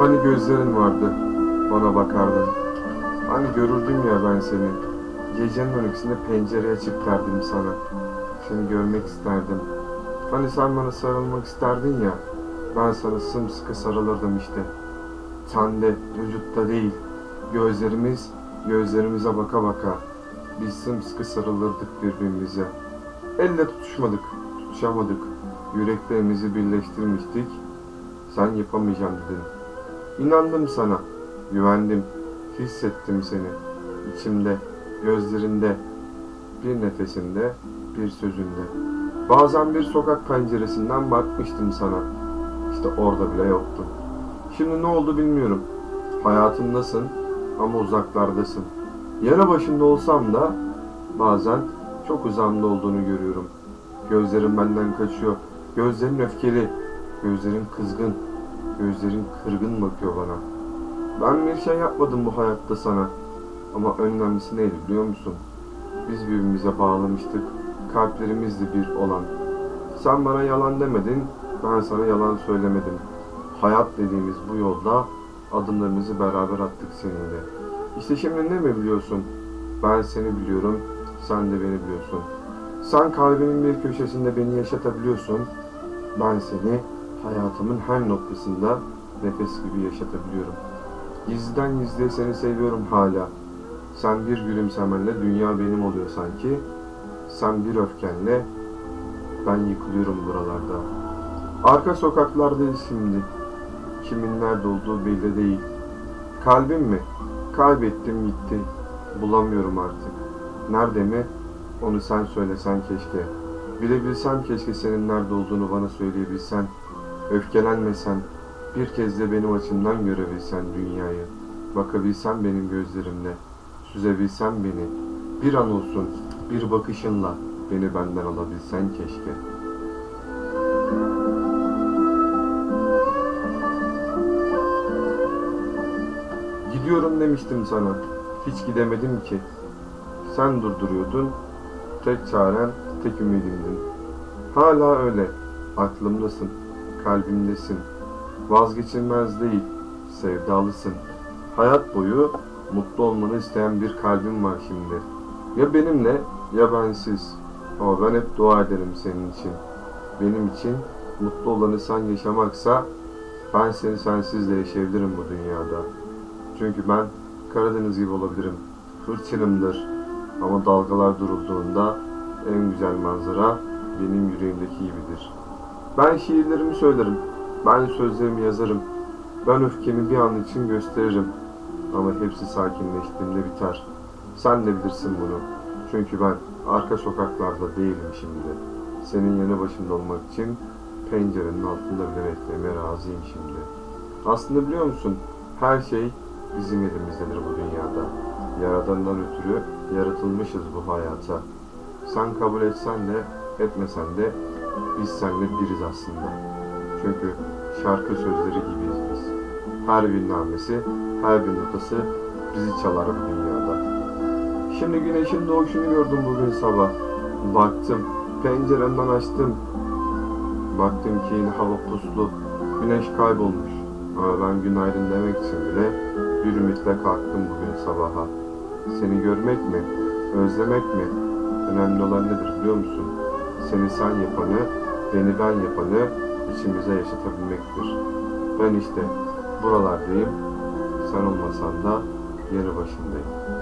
Hani gözlerin vardı, bana bakardın. Hani görürdüm ya ben seni. Gecenin 12'sinde pencereye çık sana. Seni görmek isterdim. Hani sen bana sarılmak isterdin ya. Ben sana sımsıkı sarılırdım işte. Tende, vücutta değil. Gözlerimiz, gözlerimize baka baka. Biz sımsıkı sarılırdık birbirimize. Elle tutuşmadık, tutuşamadık. Yüreklerimizi birleştirmiştik. Sen yapamayacağım dedin. İnandım sana, güvendim, hissettim seni. İçimde, gözlerinde, bir nefesinde, bir sözünde. Bazen bir sokak penceresinden bakmıştım sana. İşte orada bile yoktun. Şimdi ne oldu bilmiyorum. Hayatımdasın ama uzaklardasın. Yanı başında olsam da bazen çok uzamda olduğunu görüyorum. Gözlerin benden kaçıyor. Gözlerin öfkeli. Gözlerin kızgın. Gözlerin kırgın bakıyor bana. Ben bir şey yapmadım bu hayatta sana. Ama önemlisi neydi biliyor musun? Biz birbirimize bağlamıştık. Kalplerimiz de bir olan. Sen bana yalan demedin, ben sana yalan söylemedim. Hayat dediğimiz bu yolda adımlarımızı beraber attık seninle. İşte şimdi ne mi biliyorsun? Ben seni biliyorum, sen de beni biliyorsun. Sen kalbimin bir köşesinde beni yaşatabiliyorsun. Ben seni hayatımın her noktasında nefes gibi yaşatabiliyorum. Gizliden gizliye seni seviyorum hala. Sen bir gülümsemenle dünya benim oluyor sanki. Sen bir öfkenle ben yıkılıyorum buralarda. Arka sokaklardayız şimdi. Kimin nerede olduğu belli değil. Kalbim mi? Kaybettim gitti. Bulamıyorum artık. Nerede mi? Onu sen söylesen keşke. Bilebilsem keşke senin nerede olduğunu bana söyleyebilsen. Öfkelenmesen. Bir kez de benim açımdan görebilsen dünyayı. Bakabilsen benim gözlerimle. Süzebilsen beni. Bir an olsun bir bakışınla beni benden alabilsen keşke. Gidiyorum demiştim sana. Hiç gidemedim ki. Sen durduruyordun. Tek çaren, tek ümidimdin. Hala öyle. Aklımdasın. Kalbimdesin. Vazgeçilmez değil. Sevdalısın. Hayat boyu mutlu olmanı isteyen bir kalbim var şimdi. Ya benimle ya bensiz. Ama ben hep dua ederim senin için. Benim için mutlu olanı sen yaşamaksa ben seni sensiz de yaşayabilirim bu dünyada. Çünkü ben Karadeniz gibi olabilirim. Hırçınımdır. Ama dalgalar durulduğunda en güzel manzara benim yüreğimdeki gibidir. Ben şiirlerimi söylerim. Ben sözlerimi yazarım. Ben öfkemi bir an için gösteririm. Ama hepsi sakinleştiğinde biter. Sen de bilirsin bunu. Çünkü ben arka sokaklarda değilim şimdi. Senin yanı başında olmak için pencerenin altında bile beklemeye razıyım şimdi. Aslında biliyor musun? Her şey bizim elimizdedir bu dünyada. Yaradandan ötürü yaratılmışız bu hayata. Sen kabul etsen de etmesen de biz seninle biriz aslında. Çünkü şarkı sözleri gibiyiz biz. Her bir namesi, her bir notası bizi çalar bu dünyada. Şimdi güneşin doğuşunu gördüm bugün sabah. Baktım, penceremden açtım. Baktım ki yine hava puslu, güneş kaybolmuş. Ama ben günaydın demek için bile bir ümitle kalktım bugün sabaha. Seni görmek mi, özlemek mi? Önemli olan nedir biliyor musun? Seni sen yapanı, beni ben yapanı içimize yaşatabilmektir. Ben işte buralardayım, sen olmasan da yanı başındayım.